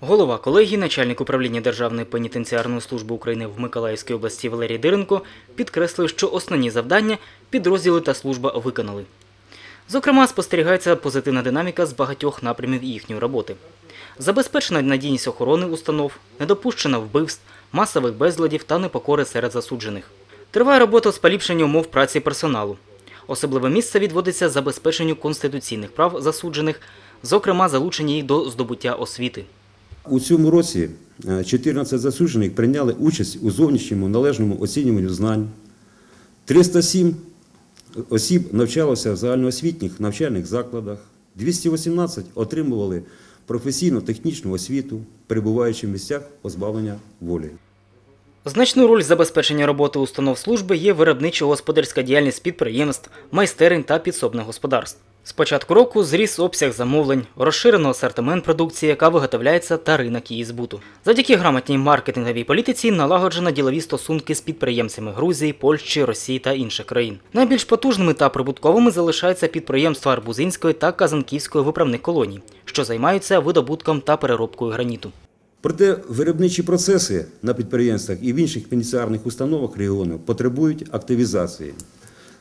Голова колегії, начальник управління Державної пенітенціарної служби України в Миколаївській області Валерій Диренко підкреслив, що основні завдання підрозділи та служба виконали. Зокрема, спостерігається позитивна динаміка з багатьох напрямів їхньої роботи. Забезпечена надійність охорони установ, недопущено вбивств, масових безладів та непокори серед засуджених. Триває робота з поліпшення умов праці персоналу. Особливе місце відводиться забезпеченню конституційних прав засуджених, зокрема залучення їх до здобуття освіти. У цьому році е, 14 засуджених прийняли участь у зовнішньому належному оцінюванню знань. 307 осіб навчалося в загальноосвітніх навчальних закладах, 218 отримували професійно-технічну освіту, перебуваючи в місцях позбавлення волі. Значну роль забезпечення роботи установ служби є виробничо-господарська діяльність підприємств, майстерень та підсобних господарств. З початку року зріс обсяг замовлень, розширено асортимент продукції, яка виготовляється, та ринок її збуту. Завдяки грамотній маркетинговій політиці налагоджено ділові стосунки з підприємцями Грузії, Польщі, Росії та інших країн. Найбільш потужними та прибутковими залишаються підприємства Арбузинської та Казанківської виправних колоній, що займаються видобутком та переробкою граніту. Проте виробничі процеси на підприємствах і в інших пенітенціарних установах регіону потребують активізації.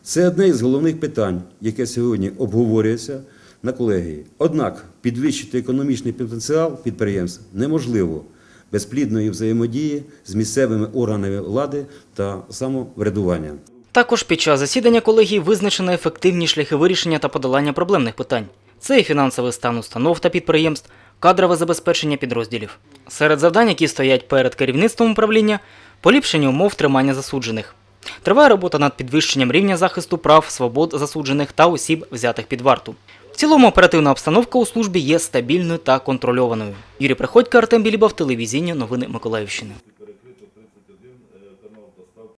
Це одне із головних питань, яке сьогодні обговорюється на колегії. Однак підвищити економічний потенціал підприємств неможливо без плідної взаємодії з місцевими органами влади та самоврядування. Також під час засідання колегії визначено ефективні шляхи вирішення та подолання проблемних питань. Це і фінансовий стан установ та підприємств, кадрове забезпечення підрозділів. Серед завдань, які стоять перед керівництвом управління, поліпшення умов тримання засуджених. Триває робота над підвищенням рівня захисту прав, свобод засуджених та осіб, взятих під варту. В цілому оперативна обстановка у службі є стабільною та контрольованою. Юрій Приходько, Артем Білібов, телевізійні новини Миколаївщини.